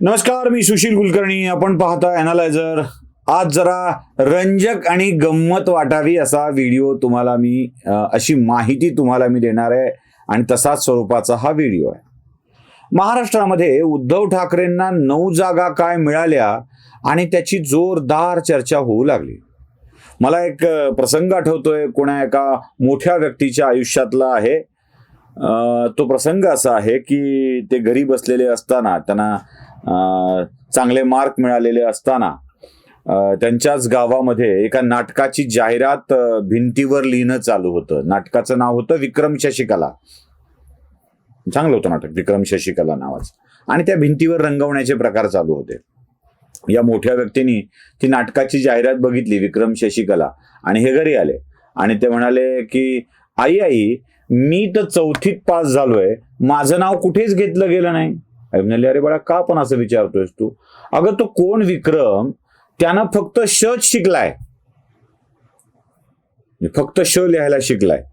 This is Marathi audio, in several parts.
नमस्कार मी सुशील कुलकर्णी. आपण पाहता अनालायझर आज जरा रंजक आणि गंमत वाटावी असा व्हिडिओ तुम्हाला मी अशी माहिती तुम्हाला मी देणार आहे आणि तसाच स्वरूपाचा हा व्हिडिओ आहे. महाराष्ट्रामध्ये उद्धव ठाकरेंना नऊ जागा काय मिळाल्या आणि त्याची जोरदार चर्चा होऊ लागली. मला एक प्रसंग आठवतोय कोणा एका मोठ्या व्यक्तीच्या आयुष्यातला आहे. तो प्रसंग असा आहे की ते घरी बसलेले असताना त्यांना चांगले मार्क मिळालेले असताना त्यांच्याच गावामध्ये एका नाटकाची जाहिरात भिंतीवर लिहिणं चालू होतं. नाटकाचं नाव होतं विक्रम शशिकला. चांगलं होतं नाटक विक्रम शशिकला नावाचं. आणि त्या भिंतीवर रंगवण्याचे प्रकार चालू होते. या मोठ्या व्यक्तींनी ती नाटकाची जाहिरात बघितली विक्रम शशिकला. आणि हे घरी आले. आणि ते म्हणाले की आई आई मी तर चौथीत पास झालोय. माझं नाव कुठेच घेतलं गेलं नाही. आई म्हणाली अरे बाळा का पण असं विचारतोयस तू? अगं तो कोण विक्रम? त्यानं फक्त शच शिकलाय. फक्त श लिहायला शिकलाय.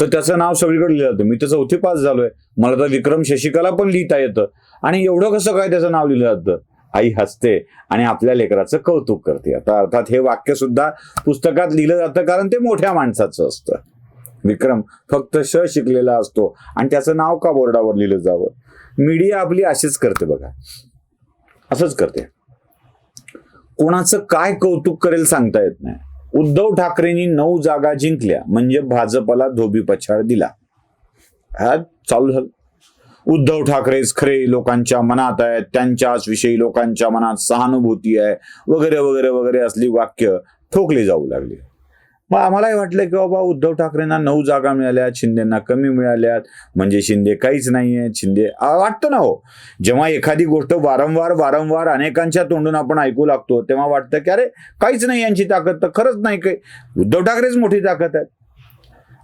तर त्याचं नाव सगळीकडे लिहिलं जातं. मी तर चौथी पास झालोय. मला तर विक्रम शशिकला पण लिहिता येतं. आणि एवढं कसं काय त्याचं नाव लिहिलं जातं? आई हसते आणि आपल्या लेकराचं कौतुक करते. आता अर्थात हे वाक्य सुद्धा पुस्तकात लिहिलं जातं कारण ते मोठ्या माणसाचं असतं. विक्रम फक्त श शिकलेला असतो. आणि त्याचं नाव का बोर्डावर लिहिलं जावं? मीडिया आपली अशीच करते बघा. असंच करते. कोणाचं काय कौतुक करेल सांगता येत नाही. उद्धव ठाकरेंनी नऊ जागा जिंकल्या म्हणजे भाजपला धोबी पछाड दिला. हा चालू झालं. उद्धव ठाकरेच खरे लोकांच्या मनात आहेत त्यांच्याच विषयी लोकांच्या मनात सहानुभूती आहे वगैरे वगैरे वगैरे असली वाक्य ठोकली जाऊ लागली. मग आम्हालाही वाटलं की बाबा उद्धव ठाकरेंना नऊ जागा मिळाल्यात शिंदेना कमी मिळाल्यात. म्हणजे शिंदे काहीच नाही आहेत शिंदे वाटतं ना हो. जेव्हा एखादी गोष्ट वारंवार वारंवार अनेकांच्या तोंडून आपण ऐकू लागतो तेव्हा वाटतं की अरे काहीच नाही यांची ताकद तर खरंच नाही काही. उद्धव ठाकरेच मोठी ताकद आहे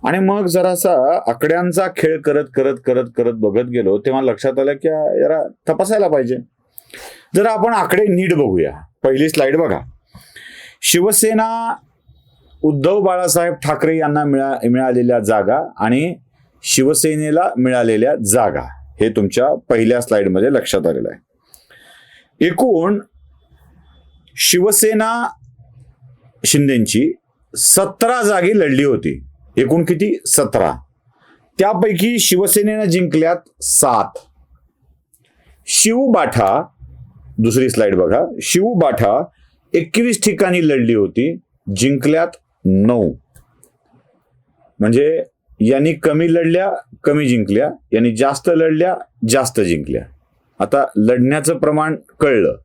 आणि मग जरासा आकड्यांचा खेळ करत करत करत करत बघत गेलो तेव्हा लक्षात आलं की जरा तपासायला पाहिजे. जरा आपण आकडे नीट बघूया. पहिली स्लाइड बघा. शिवसेना उद्धव बाळासाहेब ठाकरे यांना मिळा मिळालेल्या जागा आणि शिवसेनेला मिळालेल्या जागा हे तुमच्या पहिल्या स्लाइडमध्ये लक्षात आलेलं आहे. एकूण शिवसेना शिंदेची सतरा जागी लढली होती. एकूण किती? सतरा. त्यापैकी शिवसेनेनं जिंकल्यात सात. शिवबाठा दुसरी स्लाइड बघा. शिवबाठा एकवीस ठिकाणी लढली होती. जिंकल्यात नऊ. म्हणजे यांनी कमी लढल्या कमी जिंकल्या. यांनी जास्त लढल्या जास्त जिंकल्या. आता लढण्याचं प्रमाण कळलं.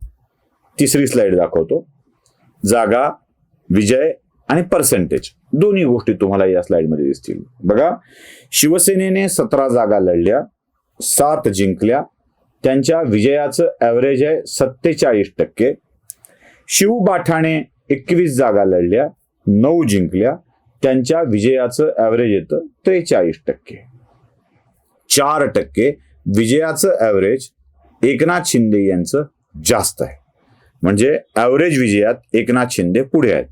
तिसरी स्लाइड दाखवतो. जागा विजय आणि पर्सेंटेज दोन्ही गोष्टी तुम्हाला या स्लाइडमध्ये दिसतील. बघा शिवसेनेने सतरा जागा लढल्या सात जिंकल्या. त्यांच्या विजयाचं ॲव्हरेज आहे सत्तेचाळीस टक्के. शिवबाठाने एकवीस जागा लढल्या. नऊ जिंकल्या त्यांच्या विजयाचं ॲव्हरेज येतं त्रेचाळीस टक्के. चार टक्के विजयाचं ॲव्हरेज एकनाथ शिंदे यांचं जास्त आहे. म्हणजे ॲव्हरेज विजयात एकनाथ शिंदे पुढे आहेत.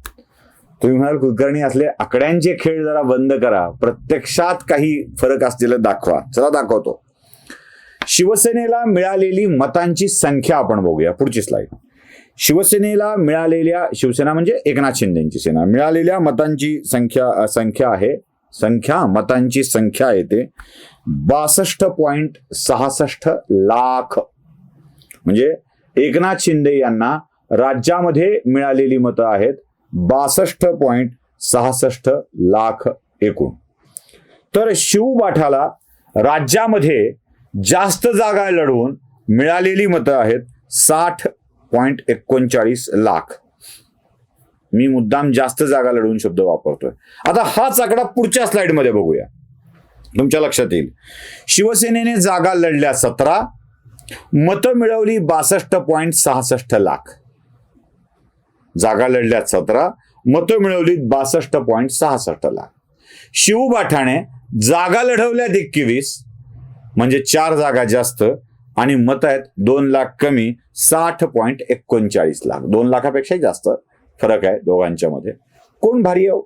तुम्ही म्हणाल कुलकर्णी असले आकड्यांचे खेळ जरा बंद करा. प्रत्यक्षात काही फरक असलेलं दाखवा. चला दाखवतो. शिवसेनेला मिळालेली मतांची संख्या आपण बघूया. पुढची स्लाइड शिवसेनेला मिळालेल्या शिवसेना म्हणजे एकनाथ शिंदेची सेना मिळालेल्या मतांची संख्या संख्या आहे. संख्या मतांची संख्या येते. बासष्ट पॉईंट सहासष्ट लाख. म्हणजे एकनाथ शिंदे यांना राज्यामध्ये मिळालेली मतं आहेत. बासष्ट पॉईंट सहासष्ट लाख एकूण. तर शिवबाठाला राज्यामध्ये जास्त जागा लढवून मिळालेली मतं आहेत साठ पॉईंट एकोणचाळीस लाख. मी मुद्दाम जास्त जागा लढवून शब्द वापरतोय. आता हाच आकडा पुढच्या स्लाइडमध्ये बघूया. तुमच्या लक्षात येईल. शिवसेनेने जागा लढल्या सतरा मतं मिळवली बासष्ट पॉईंट सहासष्ट लाख. जागा लढल्यात सतरा मतं मिळवली बासष्ट पॉईंट सहासष्ट लाख. शिवबाठाने जागा लढवल्या एकवीस म्हणजे चार जागा जास्त आणि मत आहेत दोन लाख कमी साठ पॉईंट एकोणचाळीस लाख. दोन लाखापेक्षा जास्त फरक आहे दोघांच्या मध्ये. कोण भारी आहे हो?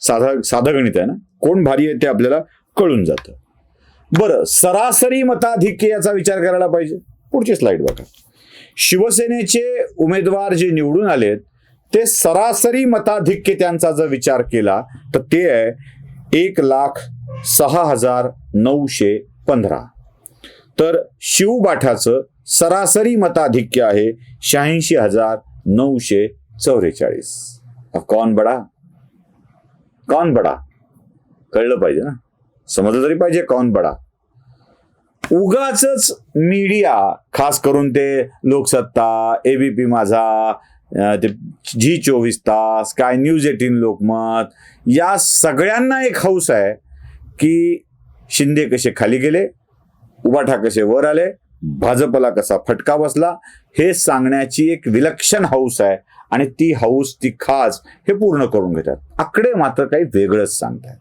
साधा साधं गणित आहे ना? कोण भारी आहे ते आपल्याला कळून जातं. बरं सरासरी मताधिक्य याचा विचार करायला पाहिजे. पुढची स्लाइड बघा. शिवसेनेचे उमेदवार जे निवडून आलेत ते सरासरी मताधिक्य त्यांचा जर विचार केला तर ते आहे एक लाख सहा हजार नऊशे पंधरा. तर शिवबाठाचं सरासरी मताधिक्य आहे शहाऐंशी हजार नऊशे चौवेचाळीस कौन बडा? कौन बडा? कळलं पाहिजे ना? समजलं तरी पाहिजे कौन बडा. उगाच मीडिया खास करून ते लोकसत्ता एबीपी माझा ते जी चोवीस तास काय न्यूज एटीन लोकमत या सगळ्यांना एक हौस आहे की शिंदे कसे खाली गेले उबाठा कसे वर आले. भाजपला कसा फटका बसला? हे सांगण्याची एक विलक्षण हौस आहे आणि ती हौस ती खास हे पूर्ण करून घेतात. आकडे मात्र काही वेगळंच सांगतात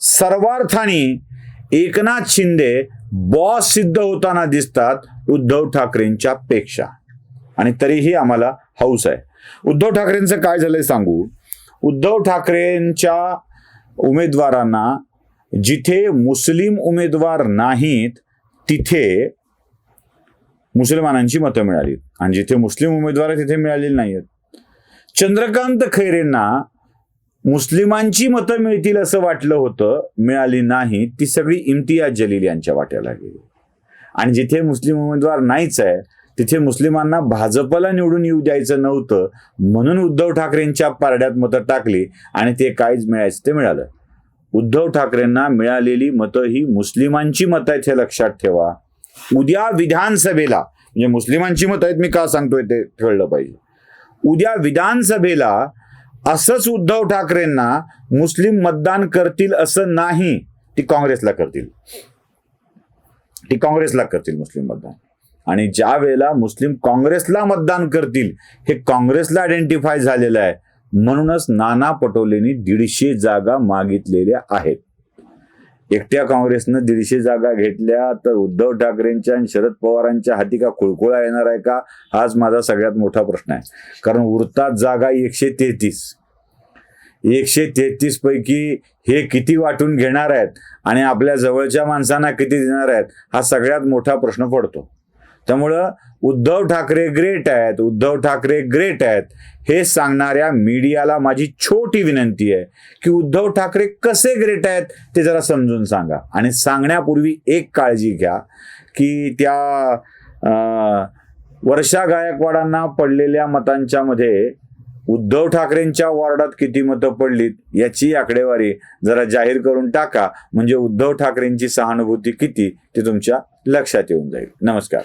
सर्वार्थाने एकनाथ शिंदे बॉस सिद्ध होताना दिसतात उद्धव ठाकरेंच्या पेक्षा. आणि तरीही आम्हाला हौस आहे. उद्धव ठाकरेंचं काय झालंय सांगू? उद्धव ठाकरेंच्या उमेदवारांना जिथे मुस्लिम उमेदवार नाहीत तिथे मुसलमानांची मतं मिळाली. आणि जिथे मुस्लिम उमेदवार तिथे मिळालेली नाही आहेत चंद्रकांत खैरेंना मुस्लिमांची मतं मिळतील असं वाटलं होतं मिळाली नाही ती सगळी इम्तियाज जलील यांच्या वाट्याला गेली. आणि जिथे मुस्लिम उमेदवार नाहीच आहे तिथे मुस्लिमांना भाजपला निवडून येऊ द्यायचं नव्हतं म्हणून उद्धव ठाकरेंच्या पारड्यात मतं टाकली आणि ते काहीच मिळायचं ते मिळालं. उद्धव ठाकरेंना मिळालेली मतं ही मुस्लिमांची मतं आहेत हे लक्षात ठेवा. उद्या विधानसभेला म्हणजे मुस्लिमांची मतं आहेत मी का सांगतोय ते कळलं पाहिजे. उद्या विधानसभेला असंच उद्धव ठाकरेंना मुस्लिम मतदान करतील असं नाही ती काँग्रेसला करतील. ती काँग्रेसला करतील मुस्लिम मतदान. आणि ज्या वेळेला मुस्लिम काँग्रेसला मतदान करतील हे काँग्रेसला आयडेंटिफाय झालेलं आहे. म्हणूनच नाना पटोलेंनी दीडशे जागा मागितलेल्या आहेत. एकट्या काँग्रेसनं दीडशे जागा घेतल्या तर उद्धव ठाकरेंच्या आणि शरद पवारांच्या हाती का खुळखुळा येणार आहे का? हाच माझा सगळ्यात मोठा प्रश्न आहे. कारण उरतात जागा एकशे तेहतीस. एकशे तेहतीस पैकी हे किती वाटून घेणार आहेत आणि आपल्या जवळच्या माणसांना किती देणार आहेत? हा सगळ्यात मोठा प्रश्न पडतो. त्यामुळं उद्धव ठाकरे ग्रेट आहेत उद्धव ठाकरे ग्रेट आहेत. हे सांगणाऱ्या मीडियाला माझी छोटी विनंती आहे की उद्धव ठाकरे कसे ग्रेट आहेत ते जरा समजून सांगा. आणि सांगण्यापूर्वी एक काळजी घ्या की त्या वर्षा गायकवाडांना पडलेल्या मतांच्या मध्ये उद्धव ठाकरेंच्या वॉर्डात किती मतं पडलीत याची आकडेवारी जरा जाहीर करून टाका. म्हणजे उद्धव ठाकरेंची सहानुभूती किती ते तुमच्या लक्षात येऊन जाईल. नमस्कार.